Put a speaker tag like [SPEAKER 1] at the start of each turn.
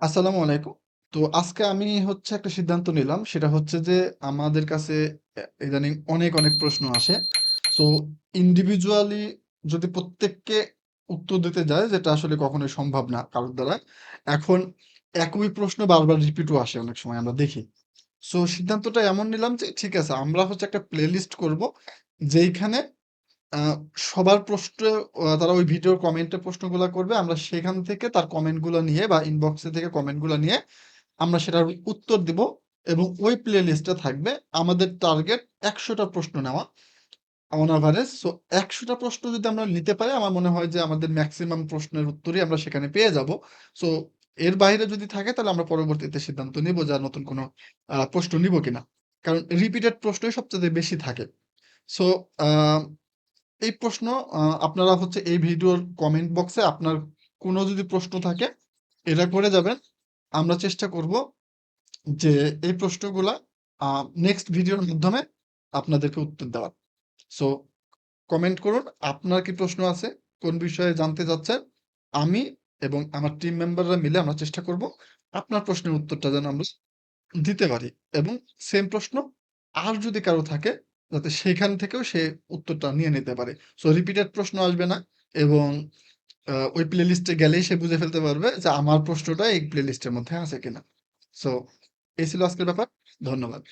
[SPEAKER 1] আসসালামু আলাইকুম। তো আজকে আমি হচ্ছে একটা সিদ্ধান্ত নিলাম। সেটা হচ্ছে যে আমাদের কাছে ইদানিং অনেক, অনেক প্রশ্ন আসে। সো ইন্ডিভিজুয়ালি যদি প্রত্যেককে উত্তর দিতে যায় যেটা আসলে কখনোই সম্ভব না কারোর দ্বারা। এখন একই প্রশ্ন বারবার রিপিটও আসে অনেক সময় আমরা দেখি। সো সিদ্ধান্তটা এমন নিলাম যে ঠিক আছে আমরা হচ্ছে একটা প্লেলিস্ট করব। যেইখানে সবার প্রশ্ন তারা ওই ভিডিওর কমেন্টে প্রশ্নগুলো করবে। আমরা সেখান থেকে তার কমেন্টগুলো নিয়ে বা ইনবক্সে থেকে কমেন্টগুলো নিয়ে আমরা সেটার উত্তর দিব এবং ওই প্লেলিস্টে থাকবে আমাদের টার্গেট একশোটা প্রশ্ন নেওয়া অন এভারেজ। সো ১০০ টা প্রশ্ন যদি আমরা নিতে পারি, আমার মনে হয় যে আমাদের মেক্সিমাম প্রশ্নের উত্তরই আমরা সেখানে পেয়ে যাব। সো এর বাইরে যদি থাকে, তাহলে আমরা পরবর্তীতে সিদ্ধান্ত নিব যে নতুন কোনো প্রশ্ন নিব কিনা। কারণ রিপিটেড প্রশ্নই সবচেয়ে বেশি থাকে। সো এই প্রশ্ন আপনারা হচ্ছে এই ভিডিওর কমেন্ট বক্সে আপনার কোনো যদি প্রশ্ন থাকে, এটা করে যাবেন। আমরা চেষ্টা করব যে এই প্রশ্নগুলা নেক্সট ভিডিওর মাধ্যমে আপনাদেরকে উত্তর দেওয়ার। সো কমেন্ট করুন, আপনার কি প্রশ্ন আছে? কোন বিষয়ে জানতে চাচ্ছেন? আমি এবং আমার টিম মেম্বাররা মিলে আমরা চেষ্টা করব আপনার প্রশ্নের উত্তরটা যেন আমরা দিতে পারি এবং সেম প্রশ্ন, আর যদি কারও থাকে যাতে সেখান থেকেও সে উত্তরটা নিয়ে নিতে পারে। সো রিপিটেড প্রশ্ন আসবে না এবং ওই প্লে লিস্টে গেলেই সে বুঝে ফেলতে পারবে যে আমার প্রশ্নটা এই প্লে লিস্টের মধ্যে আছে কিনা। সো এই ছিল আজকের ব্যাপার। ধন্যবাদ।